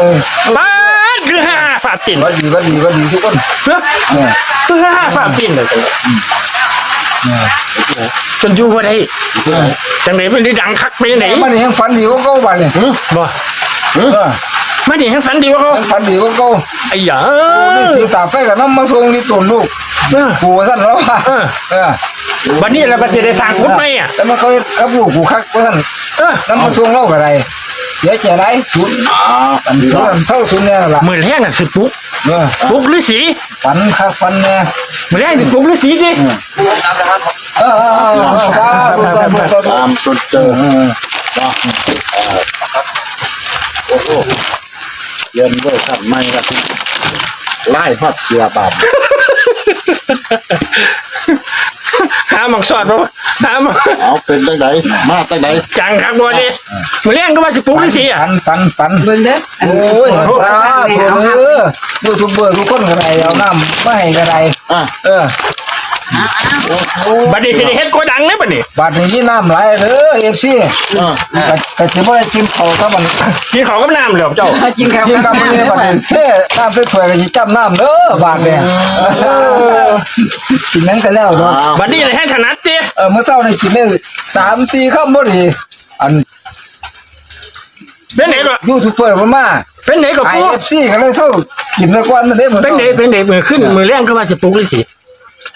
เออป้าดคือห้าฝาปิ่นหวัดดีหวัดดีหวัดดีทุกคนเฮ้ยเนี่ยคือห้าฝาปิ่นเลยจังเนี่ยจนอยู่ว่าได้จังไหนมันได้ดังคักไปไหนมันยังฝันดีกว่าเก่าบ้านเนี่ยบ่เออไม่ได้ให้ฝันดีว่าเขายังฝันดีกว่าเก่าไอ้หยานี่สีตาไฟกับน้ำมาส่งที่ตุนลูกเออกูว่าท่านแล้วว่าเออเออวันนี้เราก็จะได้สร้างคุดไหมอะแล้วมันเขากับลูกกูคักว่าท่านเออน้ำมาส่งเล่ากับอะไร เดี๋ยวจะไรศูนย์อ่าอันเท่าเท่าศูนย์เนี่ยล่ะมือแรงอะสิปุ๊กเออปุ๊กฤาษีฝันคักฝันเนี่ยมือแรงสิปุ๊กฤาษีดิเออเออเออเออฟ้าดูตาดูตาดูตามจนเจอเออเนาะเอ่อโอ้โหเรียนเวอร์ชันใหม่ครับไล่ฮอดเสือบาด หาหมอกสอดบ่หาหมอกเอาเป็นจังไดมาจังไดจังครับบ่ดิมือแรงก็ว่าสิปุ๊กฤาษีอะฝันฝันฝันเบิ่งเด้อโอ้ยตาตัวเออยูทูบเบอร์ทุกคนก็ได้เอาน้ำไม่ให้ก็ได้อะเออ บัดนี้สิได้เฮ็ดโกดังเลยบัดนี้บาดนี้มีน้ำไหลายเด้อเอฟซีอะก็ก็สิบ่ได้จิ้มเขาก็มันกินข้าวกับน้ำเหลือเจ้าจริงครับกินกับมันนี่บาดนี้เท่น้ำถ้วยๆก็สิจับน้ำเด้อบาดเนี่ยเออกินนั้นก็แล้วเนาะอ้าวบัดนี้เลยให้ถนัดติเออเมื่อเช้านี่กินได้สามสี่คำบ่ดีอันเป็นไหนก็ยูทูบเบอร์มันมาเป็นไหนก็ไอปุ๊กเอฟซีก็เลยเท่ากินซะก่อนนั่นเด้มื้อเป็นไหนเป็นไหนมือขึ้นมือแรงก็ว่าสิปุ๊กฤาษี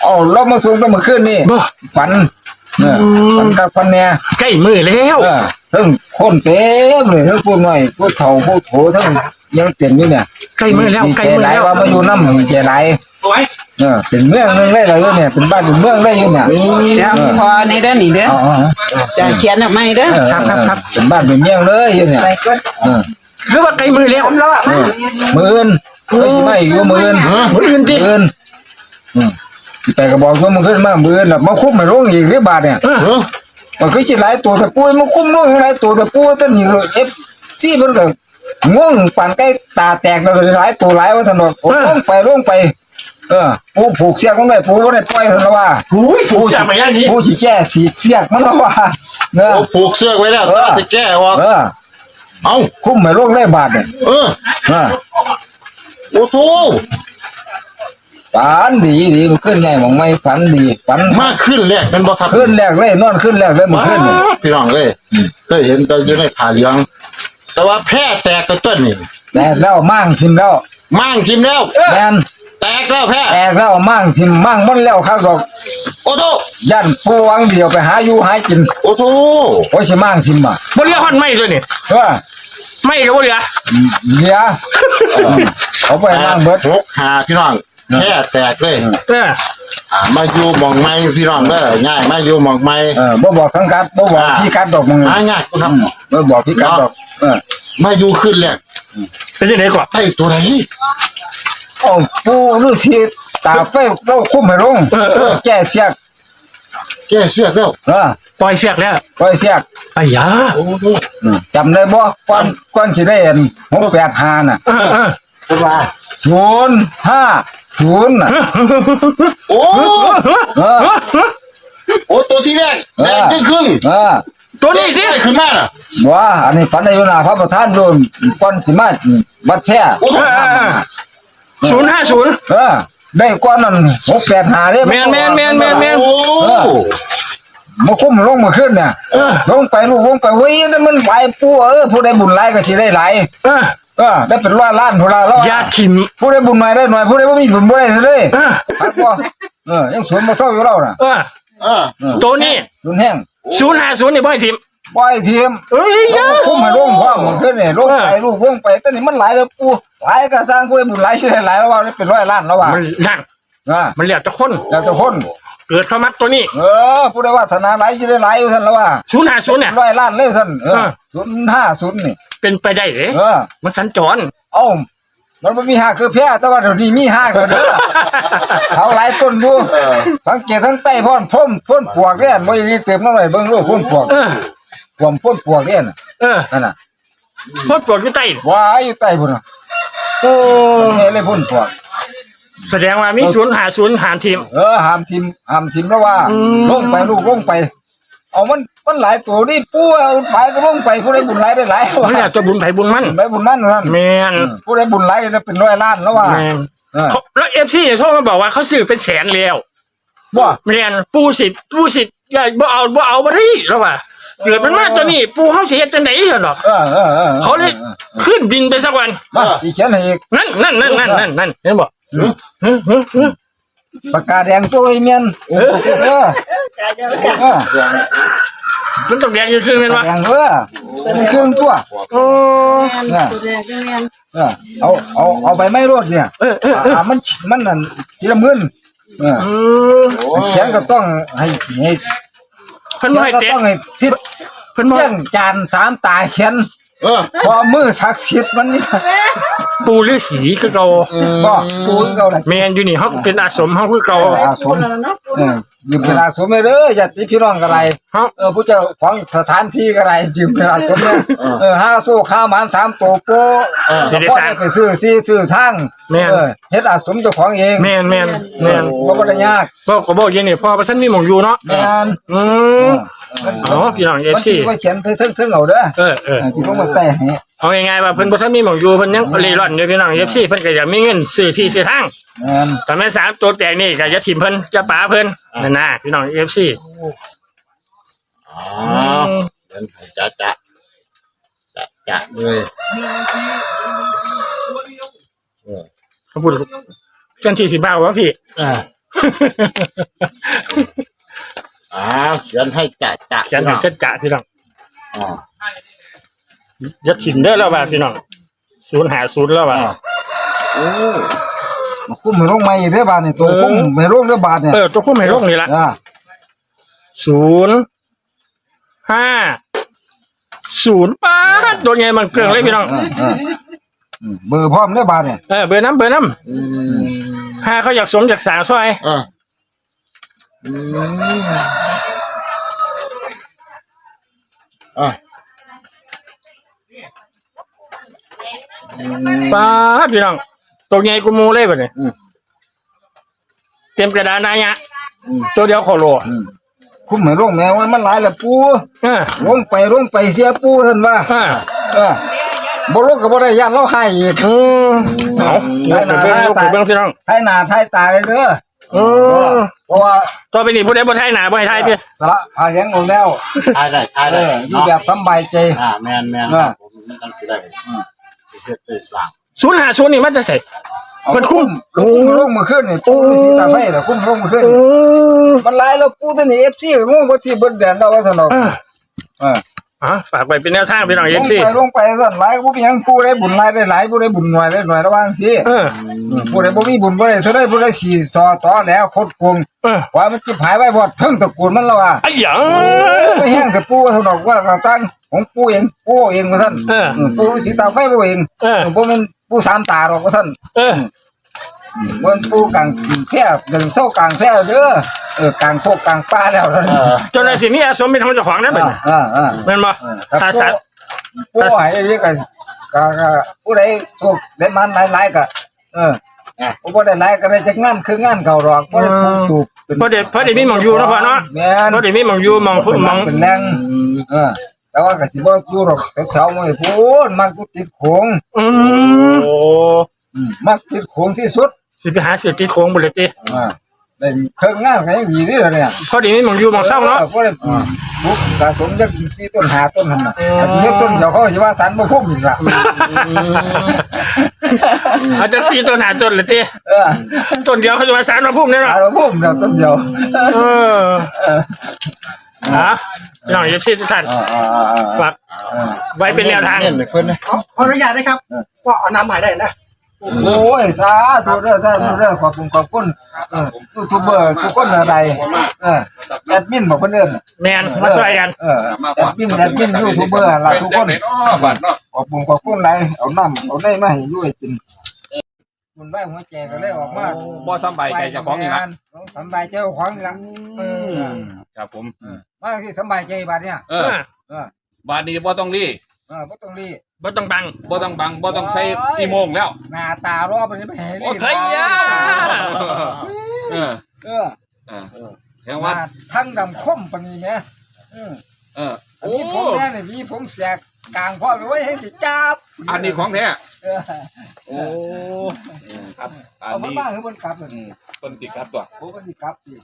เอ้าเรามาส่งตั้งเมื่อคืนนี่บ่ฝันเออฝันกับฝันเนี่ยใกล้มือแล้วเออทั้งคนเต็มเลยทั้งผู้น้อยผู้เฒ่าผู้โถทั้งยังเต็มอยู่เนี่ยใกล้มือแล้วดีใกล้ใจมือหลายแล้วว่ามาอยู่น้ำดีใจหลายเออเป็นเมืองหนึงเลยเหรอเนี่ยเป็นบ้านเป็นเมืองเลยอยู่เนี่ยเดี๋ยวพอนี่เด้อนี่เด้ออ๋ออ๋อจะเขียนออกมาเด้อเออครับครับครับเป็นบ้านเป็นเมืองเลยอยู่เนี่ยไปก่อนเออคือว่าใกล้มือแล้วแล้วอะเออมืออื่นก็สิมาอีกอยู่มืออื่นมืออื่นติมืออื่นอืม แต่ก็บอกว่ามืออื่นมามืออื่นน่ะมาคุ้มไม่ร่วงอีกหรือบาทเนี่ยเออเออมันก็สิหลายตัวแต่ปุ้ยมันคุ้มร่วงหลายตัวแต่ปุ้ยแต่นี่ก็เอฟซีมันก็ง่วงปานใกล้ตาแตกแล้วก็หลายตัวหลายว่าถนนโอ้ลงไปลงไป เออปูผูกเสียกมันได้ปูบ่ได้ปล่อยซั่นละว่าหูยผูกจับมาอย่างนี้ปูสิแก้สีเสียกมันละว่าเนอะโอ้ผูกเสื้อไว้แล้วเออตาจะแก้ออกเออเอ้าคุ้มไม่ลงเลยบาทเนี่ยเออเออโอ้โห ฝันดีดีมันขึ้นไงมองไม่ฝันดีฝันมาขึ้นแรกเป็นบ่ครับขึ้นแรกเลยนอนขึ้นแรกเลยมันมาขึ้นนี่พี่น้องเลยเคยเห็นแต่อยู่ในผ่าเหลืองแต่ว่าแพ้แตกกระต้นนี่แต่แล้วมั่งทิมแล้วมั่งชิมแล้วแมนแตกแล้วแพ้แตกแล้วมั่งทิมมั่งมันแล้วครับดอกโอ้โหยันปูวังเดียวไปหาอยู่หากินโอ้โหโอ้ยสิมั่งทิมอะบ่เหลือฮอดไม่เลยนี่เออไม่ก็บ่เหลือเดี๋ยวเออเอาไปแปมั่ดงเบิดหกหาพี่น้อง แพ้แตกเลยเอออ่ามาอยู่หมองไม้พี่น้องเด้อง่ายมาอยู่หมองไม้ เออบ่บอกทั้งกัดบ่บอกพี่กัดดอกมึงหาง่ายครับ บ่บอกพี่กัดดอกเออมาอยู่ขึ้นแรกเป็นจังไดก่อนไอ้ตัวไหนโอ้ปูฤาษีตาไฟเราคุ้มให้ลงเออเออแก้เสียกแก้เสื้อแล้วเออปล่อยเสียกแล้วปล่อยเสียกไอ้หยาโอ้โหอืมจำได้บ่ก่อนก่อนสิได้เห็น685น่ะเออเออ เป็นว่า 050น่ะโอ้เออโอ้ตัวที่แรกแดงครึ่งครึ่งเออตัวนี้สิได้ขึ้นมาน่ะว่าอันนี้ฝันได้อยู่หน้าพระประธานโดนก่อนสิมาวัดแท้โอ้โหเออเออศูนย์ห้าศูนย์เออได้ก่อนนั้น685เด้แม่นแม่นแม่นแม่นแม่นโอ้มาคุ้มลงมาขึ้นเนี่ยเออลงไปลูกลงไปเฮ้ยนั่นมันไหวปูเออผู้ใดบุญหลายก็สิได้หลายเออเออได้เป็นร้อยล้านผู้ละร้อยยาถิ่มผู้ใดบุญหน่อยได้หน่อยผู้ใดบ่มีบุญบ่ได้เลยเออครับบ่เออยังสวนมาเศร้าอยู่แล้วน่ะเออเออเออตัวนี้รุนแห้งศูนย์ห้าศูนย์นี่บ่ให้ถิ่มปล่อยทีมเอ้ยยาคุ้มให้ลงพร้อมมันขึ้นนี่ลงไปลูกลงไปแต่นี่มันหลายแล้วปูหลายก็สร้างผู้ใดบุญหลายสิได้หลายแล้วว่าได้เป็นร้อยล้านแล้วว่ามันนั่นอ่ามันเหลือแต่คนแล้วแต่คนเกิดเข้ามาตัวนี้ เออผู้ใดวาสนาหลายสิได้หลายอยู่ท่านแล้วว่าศูนย์ห้าศูนย์เนี่ยร้อยล้านเลยท่านเออเออศูนย์ห้าศูนย์นี่ เป็นไปได้เหรอเออ มันสัญจร เอ้ามันไม่มีห้าคือแพ้แต่ว่าเดี๋ยวนี้มีห้าก็เด้อ เขาหลายต้นอยู่ทั้งเกศทั้งใต้พ่นพ่นพ่นปวกเนี่ยไม่มีเต็มน้ำเลยเบิ่งรูปพ่นปวกเออความพ่นปวกเนี่ยน่ะเออนั่นน่ะโคตรปวดที่ใต้ว้ายอยู่ใต้พุ่นน่ะโอ้แม่เลยพ่นปวก แสดงว่ามีศูนย์หาศูนย์หารทีม เออหามทิมหามทิมแล้วว่าอืม ลงไปลูกลงไป เอามันมันหลายตัวนี่ปูเอาไปก็ลงไปผู้ใดบุญหลายได้หลายมันแล้วจะบุญไผบุญมันบุญไปบุญนั่นนั่นแมนผู้ใดบุญหลายน่ะเป็นร้อยล้านแล้วว่าแมนเออเขาแล้วเอฟซีโทรมาบอกว่าเขาซื้อเป็นแสนแล้วบ่แมนปูสิบปูสิบอย่าบ่เอาบ่เอาบ่ได้แล้วว่าเกิดมันมาตัวนี้ปูเฮาสิเฮ็ดจังได๋เหรอเออเออออเขาเลยขึ้นดินไปสักวันมาอีเขียนให้อีกนั่นนั่นนั่นนั่นนั่นนั่นเห็นบ่เฮ้ยเฮ้ยเฮ้ยปากกาแดงตัวไอ้เมียนเออ เออเออมันต้องแดงอยู่ซึ่งแม่นปากบ่กาแดงเออเป็นเครื่องตัวโอ้เนี่ยเออเอาเอาเอาไปไม่รดเนี่ยเออเออเอออ่ามันมันนั่นทีละหมื่นเอออืมเขียนก็ต้องให้ให้เพิ่นเขีบ่ยนให้ก็แตะต้องให้ทิศเพิ่นบ่เสียงจานสามตาเขียนเออพอมือศักดิ์สิทธิ์มันนี่ ปูฤาษีคือเก่าบ่ปูนเก่าน่ะแม่นอยู่นี่เฮาเป็นอาสมเฮาคือเก่าอาสมเออยืมเวลาสมเลยเด้อญาติพี่น้องก็ไรเฮาเออผู้เจ้าของสถานที่ก็ไรยืมเวลาสมเนี่ยเออห้าโซ่ข้าวหมานสามตัวโปะเออสิได้พ่อสร้างได้ไปซื้อซีซื้อทางแม่นเออเฮ็ดอาสมเจ้าของเองแม่นแม่นแม่นบ่บ่ได้ยากบ่ก็บ่เย็นนี่พ่อบ่ทันมีหม่องอยู่เนาะแม่นอืม อ๋อพี่น้องบาง FC ทีก็เขียนถึงๆเอาเด้อเออเออเออ ที่ผมมาแต่ให้เอาง่ายๆว่าเพิ่นบ่ทันมีหม่องอยู่เพิ่นยังเร่ร่อนอยู่พี่น้อง FC เพิ่นก็อยากมีเงินซื้อที่ซื้อทางแม่นแต่แม่นสามตัวแตกนี่ก็อย่าถิ่มเพิ่นจะป๋าเพิ่นนั่นน่ะพี่น้อง FC อ๋อเดินให้จะจะจะจะเลยเขาพูดจนที่สิบห้าวะพี่ อ่า อ่าเขียนให้จะจะยันถึงจัดกะพี่น้องอ่าอย่าถิ่มเด้อแล้วว่าพี่น้องศูนย์หาศูนย์แล้วว่า อ่าโอ้มาคุ้มให้ลงใหม่อีกเด้อบาดนี่ตัวเออ คุ้มให้ลงเด้อบาดเนี่ยเออตัวคุ้มให้ลงนี่ละอ่าศูนย์ห้าศูนย์ป้าดตัวไงมันเกลืองเลยพี่น้องเออเอออืมเบอร์พร้อมเด้อบาดเนี่ยเออเบอร์น้ำเบอร์น้อืมำห้าเขาอยากสมอยากสาวซอย อ่า อืมอ่าป้าดพี่น้องตัวไงกูมูเลยแบบนี้อืม เตรียมกระดานนายะอืมตัวเดียวโคโลอืมคุ้มให้ลงแม่ว่ามันหลายแล้วปูเออลงไปลงไปเสียปูท่านว่าเออเออบ่ลงก็บ่ได้ย่านเราให้อีก อืมเอายกไปเบิ้งยกไปเบิ้งพี่น้อง ไทยหน้าไทยตาเลยเด้อ อืมเพราะว่าต่อไปนี่ผู้ใดบ่ไทยหนาบ่ให้ไทยพี่สละพาเลี้ยงลงแล้วทายได้ทายเอได้ออยู่เนาะแบบสำบายใจ อ่าแมนแมนอ่าผมมันต้องสิได้อืม เฮ็ดได้สร้างศูนย์หาศูนย์นี่มันจะใส่ มันคุ้มคุ้มลงมือขึ้นนี่ปูฤาษีตาไฟน่ะคุ้มลงมือขึ้นโอ้มันหลายแล้วปูตัวนี้ FC งงบ่ที่เบิดแดนเราว่าซั่นดอกอ่าเออ อะฝากไปเป็นแนวทางพี่น้องลเอฟงซีไปลงไปซั่นหลายก็บ่มีหยังปูได้บุญหลายได้หลายผู้ได้บุญน้อยได้น้อยระวังสิเออ ผู้ใดบ่มีบุญบ่ได้เท่าใดผู้ใดสิสอต่อแล้วคดโกงเออ ว่ามันจิบหายไว้บ่ถึงตระกูลมันแล้วอะไอ้หยัง ไม่แห้งแต่ปู่ว่าซั่นดอกว่าก็ตั้งของปู่เองปู่เองว่าซั่นเอออืมปู่ฤาษีตาไฟปู่เองเออบ่แม่นปู่สามตาหรอกว่าซั่นเออ บ่แม่นปู่กลางแพร่เป็นเศร้ากลางแพร่เด้อเออกลางโคกกลางป่าแล้วนั่นเออจนในสิมีอาสมเป็นของเจ้าของได้เป็นอ่าอ่าแม่นบ่ถ้าถ้าปู่สัตว์ปู่ให้เรียกกันก็ก็ผู้ใดโชคได้มันหลายๆก็เอออะบ่ได้หลายก็ได้จักงานคืองานเก่าดอกบ่ได้ปลูกตูบเป็นพอเด็พอเด็มีหมองอยู่เนาะพ่อเนาะ แม่นพอเด็มีหมองอยู่หมองพุ่นหมอง เป็นแรงเออ แต่ว่าก็สิบ่อยู่หรอกแถวๆมื้อพูนมักกูติดโขงอืมโอ้ อืมมักติดโขงที่สุด สิไปหาเสือติดโค้งบ่เลยติอ่าได้เครื่องงานก็ยังดีนี่ล่ะเนี่ยพอเด็มีหมองอยู่หมองเศร้าเนาะ บ่ได้ปลูกกะสมจักสี่ต้นหาต้นหั่นน่ะอืมอันที่เฮ็ดต้นเดียวเขาสิว่าสันบ่พุ่มอีกล่ะเอาจักสี่ต้นหาต้นเลยติเออต้นเดียวเขาจะมาสารมาพุ่มแน่เนาะหาบ่พุ่มเดียวต้นเดียวเออฮะพี่น้องเอฟซีทุกท่านอ่าอ่าอ่าอ่าฝากไว้เป็นแนวทาง เน้นให้เพิ่นนะ ขอขออนุญาตนะครับ ก็เอาน้ำใหม่ได้นะ โอ้ยสาธุเด้อสาธุเด้อขอบคุณขอบคุณเออยูทูบเบอร์ทุกคนอะไรเออแอดมินบอกเพิ่นเอิ้นแมนมาช่วยกันเออแอดมินแอดมินยูทูบเบอร์ล่ะทุกคนบัดเนาะขอบคุณขอบคุณหลายเอาน้ำเอาได้มาให้อยู่ให้กินบุญไหว้หัวใจก็เลยออกมาบ่สำบายใจเจ้าของนี่ล่ะสำบายใจเจ้าของนี่ล่ะครับผมมาที่สำบายใจบาดเนี่ยเออเออบาดนี้บ่ต้องรีเออบ่ต้องรีบ่ ต้องบัง บ่ต้องบังบ่ต้องใส่อีโมงแล้ว หน้าตารอมันจะไปให้รีโอเคยา เออเออเออแทงว่าว่าทั้งดำคมปานนี้แหมอืมเอออันโอ้นี้ผมแน่เลยมีผมแสกกลางพ่อไปไว้ให้สิจับอันนี้ของแท้เออโอ้ครับอันเอามานี้บ้างคือบนกลับเลยอืมต้นติดครับตัวผมก็สิกลับสิ